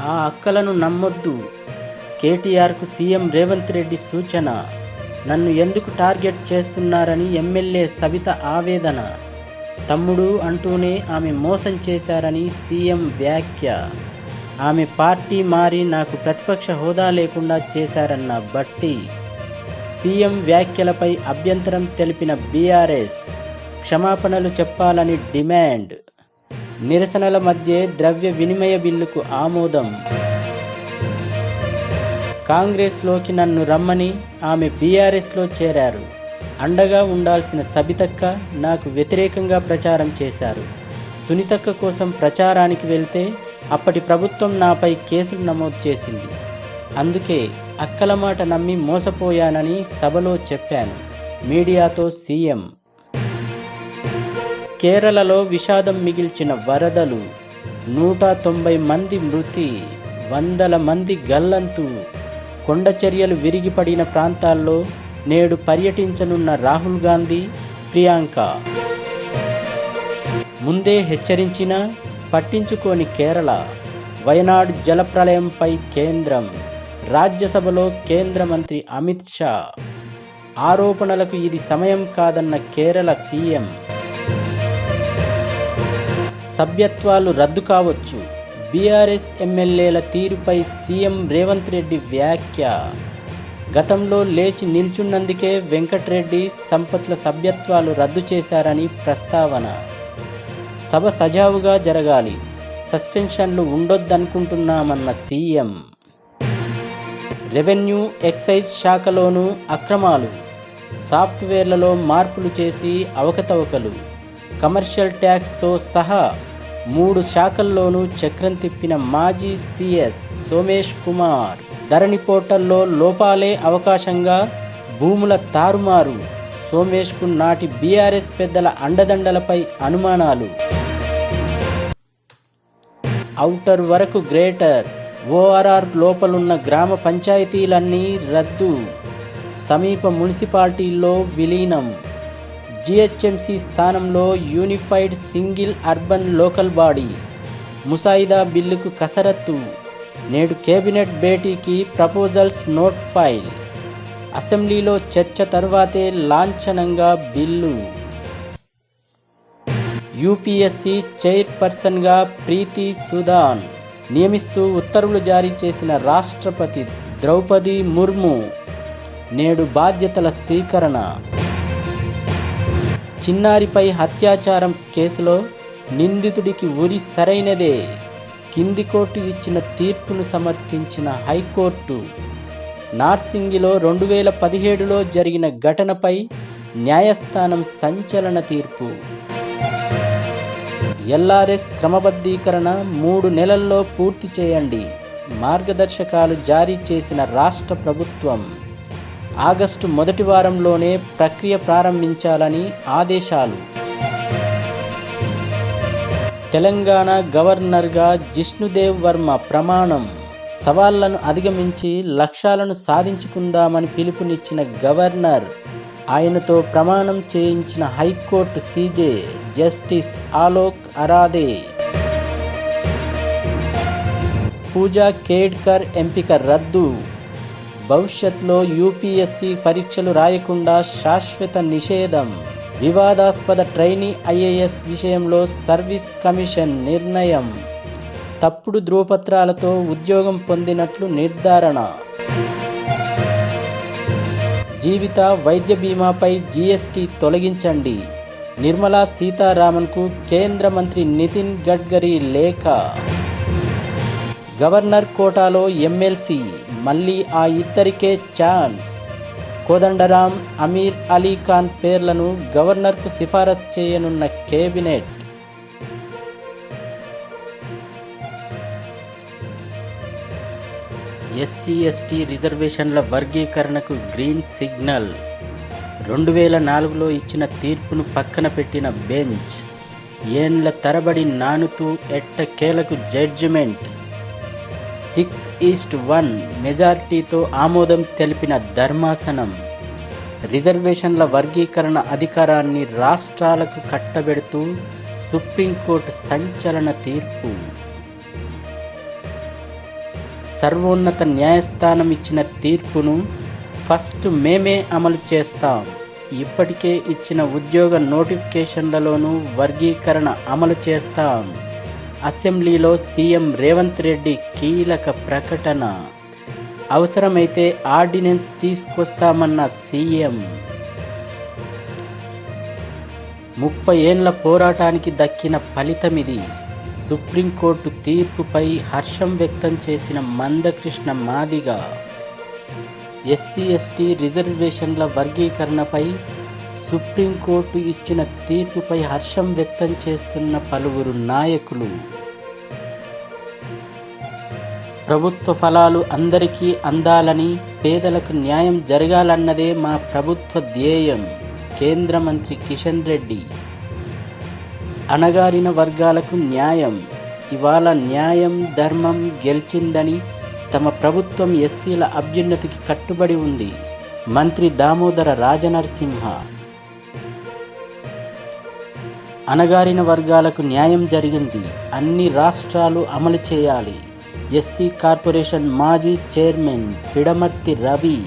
ఆ అక్కలను నమ్మొద్దు. కేటీఆర్కు సీఎం రేవంత్ రెడ్డి సూచన నన్ను ఎందుకు టార్గెట్ చేస్తున్నారని ఎమ్మెల్యే సవిత ఆవేదన. తమ్ముడు అంటూనే ఆమె మోసం చేశారని సీఎం వ్యాఖ్య. ఆమె పార్టీ మారి నాకు ప్రతిపక్ష హోదా లేకుండా చేశారన్న బట్టి. సీఎం వ్యాఖ్యలపై అభ్యంతరం తెలిపిన బీఆర్ఎస్ క్షమాపణలు చెప్పాలని డిమాండ్. నిరసనల మధ్య ద్రవ్య వినిమయ బిల్లుకు ఆమోదం. కాంగ్రెస్లోకి నన్ను రమ్మని ఆమె బీఆర్ఎస్లో చేరారు. అండగా ఉండాల్సిన సబితక్క నాకు వ్యతిరేకంగా ప్రచారం చేశారు. సునీతక్క కోసం ప్రచారానికి వెళ్తే అప్పటి ప్రభుత్వం నాపై కేసులు నమోదు చేసింది. అందుకే అక్కల మాట నమ్మి మోసపోయానని సభలో చెప్పాను. మీడియాతో సీఎం కేరళలో విషాదం మిగిల్చిన వరదలు నూట తొంభై మంది మృతి వందల మంది గల్లంతు. కొండచర్యలు విరిగిపడిన ప్రాంతాల్లో నేడు పర్యటించనున్న రాహుల్ గాంధీ ప్రియాంక. ముందే హెచ్చరించిన పట్టించుకోని కేరళ వయనాడ్ జలప్రలయంపై కేంద్రం రాజ్యసభలో కేంద్ర మంత్రి అమిత్ షా. ఆరోపణలకు ఇది సమయం కాదన్న కేరళ సీఎం. సభ్యత్వాలు రద్దు కావచ్చు. బీఆర్ఎస్ ఎమ్మెల్యేల తీరుపై సీఎం రేవంత్ రెడ్డి వ్యాఖ్య. గతంలో లేచి నిల్చున్నందుకే వెంకట్రెడ్డి సంపత్ల సభ్యత్వాలు రద్దు చేశారని ప్రస్తావన. సభ సజావుగా జరగాలి. సస్పెన్షన్లు ఉండొద్దనుకుంటున్నామన్న సీఎం. రెవెన్యూ ఎక్సైజ్ శాఖలోనూ అక్రమాలు. సాఫ్ట్వేర్లలో మార్పులు చేసి అవకతవకలు. కమర్షియల్ ట్యాక్స్తో సహా మూడు శాఖల్లోనూ చక్రం తిప్పిన మాజీ సిఎస్ సోమేష్ కుమార్. ధరణి పోర్టల్లో లోపాలే అవకాశంగా భూముల తారుమారు. సోమేష్కు నాటి బీఆర్ఎస్ పెద్దల అండదండలపై అనుమానాలు. ఔటర్ వరకు గ్రేటర్. ఓఆర్ఆర్ లోపలున్న గ్రామ పంచాయతీలన్నీ రద్దు. సమీప మున్సిపాలిటీల్లో విలీనం. జిహెచ్ఎంసి స్థానంలో unified single urban local body. ముసాయిదా బిల్లుకు కసరత్తు. నేడు కేబినెట్ భేటీకి ప్రపోజల్స్ నోట్ ఫైల్. అసెంబ్లీలో చర్చ తర్వాతే లాంఛనంగా బిల్లు. యూపీఎస్సీ చైర్పర్సన్గా ప్రీతి సుదాన్ నియమిస్తూ ఉత్తర్వులు జారీ చేసిన రాష్ట్రపతి ద్రౌపది ముర్ము. నేడు బాధ్యతల స్వీకరణ. చిన్నారిపై అత్యాచారం కేసులో నిందితుడికి ఉరి సరైనదే. కింది కోర్టు ఇచ్చిన తీర్పును సమర్థించిన హైకోర్టు నార్సింగిలో రెండు వేల పదిహేడులో జరిగిన ఘటనపై న్యాయస్థానం సంచలన తీర్పు. ఎల్ఆర్ఎస్ క్రమబద్ధీకరణ మూడు నెలల్లో పూర్తి చేయండి. మార్గదర్శకాలు జారీ చేసిన రాష్ట్ర ప్రభుత్వం ఆగస్టు మొదటి వారంలోనే ప్రక్రియ ప్రారంభించాలని ఆదేశాలు. తెలంగాణ గవర్నర్గా జిష్ణుదేవ్ వర్మ ప్రమాణం సవాళ్ళను అధిగమించి లక్ష్యాలను సాధించుకుందామని పిలుపునిచ్చిన గవర్నర్ ఆయనతో ప్రమాణం చేయించిన high court CJ justice Alok Aradhe. Puja Khedkar ఎంపిక రద్దు. భవిష్యత్తులో యూపీఎస్సీ పరీక్షలు రాయకుండా శాశ్వత నిషేధం. వివాదాస్పద ట్రైనీ ఐఏఎస్ విషయంలో సర్వీస్ కమిషన్ నిర్ణయం. తప్పుడు ధ్రువపత్రాలతో ఉద్యోగం పొందినట్లు నిర్ధారణ. జీవిత వైద్య బీమాపై జీఎస్టీ తొలగించండి. నిర్మలా సీతారామన్కు కేంద్ర మంత్రి నితిన్ గడ్కరీ లేఖ. గవర్నర్ కోటాలో ఎమ్మెల్సీ మళ్ళీ ఆ ఇద్దరికే ఛాన్స్. కోదండరాం అమీర్ అలీ ఖాన్ పేర్లను గవర్నర్కు సిఫారసు చేయనున్న కేబినెట్. ఎస్సీ ఎస్టీ రిజర్వేషన్ల వర్గీకరణకు గ్రీన్ సిగ్నల్. రెండు వేల నాలుగులో ఇచ్చిన తీర్పును పక్కన పెట్టిన బెంచ్. ఏండ్ల తరబడి నానుతూ ఎట్టకేలకు జడ్జిమెంట్. సిక్స్ ఈస్ట్ వన్ మెజార్టీతో ఆమోదం తెలిపిన ధర్మాసనం. రిజర్వేషన్ల వర్గీకరణ అధికారాన్ని రాష్ట్రాలకు కట్టబెడుతూ సుప్రీంకోర్టు సంచలన తీర్పు. సర్వోన్నత న్యాయస్థానం ఇచ్చిన తీర్పును ఫస్ట్ మేమే అమలు చేస్తాం. ఇప్పటికే ఇచ్చిన ఉద్యోగ నోటిఫికేషన్లలోనూ వర్గీకరణ అమలు చేస్తాం. అసెంబ్లీలో సీఎం రేవంత్ రెడ్డి కీలక ప్రకటన. అవసరమైతే ఆర్డినెన్స్ తీసుకొస్తామన్న సీఎం. ముప్పై ఏండ్ల పోరాటానికి దక్కిన ఫలితమిది సుప్రీంకోర్టు తీర్పుపై హర్షం వ్యక్తం చేసిన మందకృష్ణ మాదిగ. ఎస్సీ ఎస్టీ రిజర్వేషన్ల వర్గీకరణపై సుప్రీంకోర్టు ఇచ్చిన తీర్పుపై హర్షం వ్యక్తం చేస్తున్న పలువురు నాయకులు. ప్రభుత్వ ఫలాలు అందరికీ అందాలని పేదలకు న్యాయం జరగాలన్నదే మా ప్రభుత్వ ధ్యేయం కేంద్ర మంత్రి కిషన్ రెడ్డి. అణగారిన వర్గాలకు న్యాయం ఇవాళ న్యాయం ధర్మం గెలిచిందని తమ ప్రభుత్వం ఎస్సీల అభ్యున్నతికి కట్టుబడి ఉంది మంత్రి దామోదర రాజనరసింహ. అణగారిన వర్గాలకు న్యాయం జరిగింది. అన్ని రాష్ట్రాలు అమలు చేయాలి. ఎస్సీ కార్పొరేషన్ మాజీ చైర్మన్ పిడమర్తి రవి